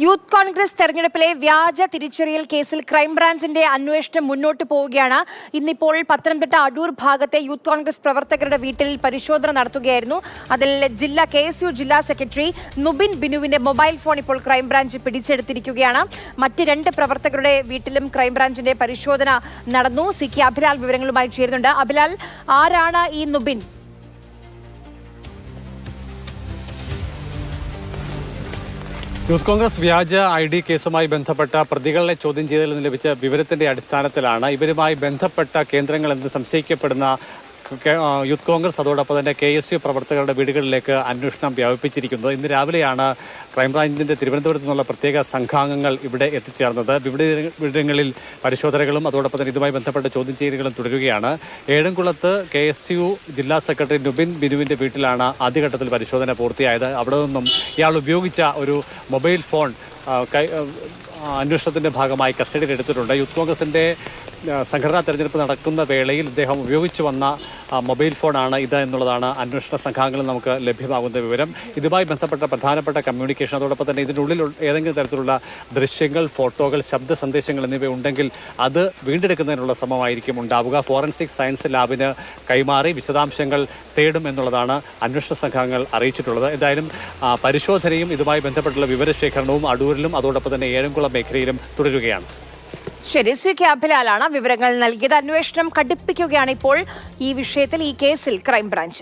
Youth Congress തെരഞ്ഞെടുപ്പിലെ വ്യാജ തിരിച്ചറിയൽ കേസിൽ ക്രൈംബ്രാഞ്ചിന്റെ അന്വേഷണം മുന്നോട്ട് പോവുകയാണ്. ഇന്നിപ്പോൾ പത്തനംതിട്ട അടൂർ ഭാഗത്തെ യൂത്ത് കോൺഗ്രസ് പ്രവർത്തകരുടെ വീട്ടിൽ പരിശോധന നടത്തുകയായിരുന്നു. അതിൽ ജില്ലാ കെ ജില്ലാ സെക്രട്ടറി നുബിൻ ബിനുവിന്റെ മൊബൈൽ ഫോൺ ഇപ്പോൾ ക്രൈംബ്രാഞ്ച് പിടിച്ചെടുത്തിരിക്കുകയാണ്. മറ്റ് രണ്ട് പ്രവർത്തകരുടെ വീട്ടിലും ക്രൈംബ്രാഞ്ചിന്റെ പരിശോധന നടന്നു. സി കെ അഭിലാൽ വിവരങ്ങളുമായി ചേരുന്നുണ്ട്. അഭിലാൽ ആരാണ് ഈ നുബിൻ? യൂത്ത് കോൺഗ്രസ് വ്യാജ ഐ ഡി കേസുമായി ബന്ധപ്പെട്ട പ്രതികളെ ചോദ്യം ചെയ്തതിൽ നിന്ന് ലഭിച്ച വിവരത്തിന്റെ അടിസ്ഥാനത്തിലാണ് ഇവരുമായി ബന്ധപ്പെട്ട കേന്ദ്രങ്ങൾ എന്ന് സംശയിക്കപ്പെടുന്ന യൂത്ത് കോൺഗ്രസ് അതോടൊപ്പം തന്നെ കെ എസ് യു പ്രവർത്തകരുടെ വീടുകളിലേക്ക് അന്വേഷണം വ്യാപിപ്പിച്ചിരിക്കുന്നത് ഇന്ന് രാവിലെയാണ് ക്രൈംബ്രാഞ്ചിന്റെ തിരുവനന്തപുരത്ത് നിന്നുള്ള പ്രത്യേക സംഘാംഗങ്ങൾ ഇവിടെ എത്തിച്ചേർന്നത്. വിവിധ ഇടങ്ങളിൽ പരിശോധനകളും അതോടൊപ്പം തന്നെ ഇതുമായി ബന്ധപ്പെട്ട ചോദ്യം ചെയ്യലുകളും തുടരുകയാണ്. ഏഴംകുളത്ത് കെ എസ് യു ജില്ലാ സെക്രട്ടറി നുബിൻ ബിനുവിന്റെ വീട്ടിലാണ് ആദ്യഘട്ടത്തിൽ പരിശോധന പൂർത്തിയായത്. അവിടെ നിന്നും ഇയാൾ ഉപയോഗിച്ച ഒരു മൊബൈൽ ഫോൺ അന്വേഷണത്തിന്റെ ഭാഗമായി കസ്റ്റഡിയിൽ എടുത്തിട്ടുണ്ട്. യൂത്ത് കോൺഗ്രസിന്റെ ആ, സംഘടനാ തെരഞ്ഞെടുപ്പ് നടക്കുന്ന വേളയിൽ ഇദ്ദേഹം ഉപയോഗിച്ചു വന്ന മൊബൈൽ ഫോണാണ് ഇത് എന്നുള്ളതാണ് അന്വേഷണ സംഘാംഗങ്ങളിൽ നമുക്ക് ലഭ്യമാകുന്ന വിവരം. ഇതുമായി ബന്ധപ്പെട്ട പ്രധാനപ്പെട്ട കമ്മ്യൂണിക്കേഷൻ അതോടൊപ്പം തന്നെ ഇതിനുള്ളിൽ ഏതെങ്കിലും തരത്തിലുള്ള ദൃശ്യങ്ങൾ ഫോട്ടോകൾ ശബ്ദ സന്ദേശങ്ങൾ എന്നിവ ഉണ്ടെങ്കിൽ അത് വീണ്ടെടുക്കുന്നതിനുള്ള ശ്രമമായിരിക്കും ഉണ്ടാവുക. ഫോറൻസിക് സയൻസ് ലാബിന് കൈമാറി വിശദാംശങ്ങൾ തേടും എന്നുള്ളതാണ് അന്വേഷണ സംഘാംഗങ്ങൾ അറിയിച്ചിട്ടുള്ളത്. എന്തായാലും പരിശോധനയും ഇതുമായി ബന്ധപ്പെട്ടുള്ള വിവരശേഖരണവും അടൂരിലും അതോടൊപ്പം തന്നെ ഏഴംകുളം മേഖലയിലും തുടരുകയാണ്. ശരി സി കെ അഭിലാലാണ് വിവരങ്ങൾ നൽകിയത്. അന്വേഷണം കടുപ്പിക്കുകയാണ് ഇപ്പോൾ ഈ വിഷയത്തിൽ ഈ കേസിൽ ക്രൈംബ്രാഞ്ച്.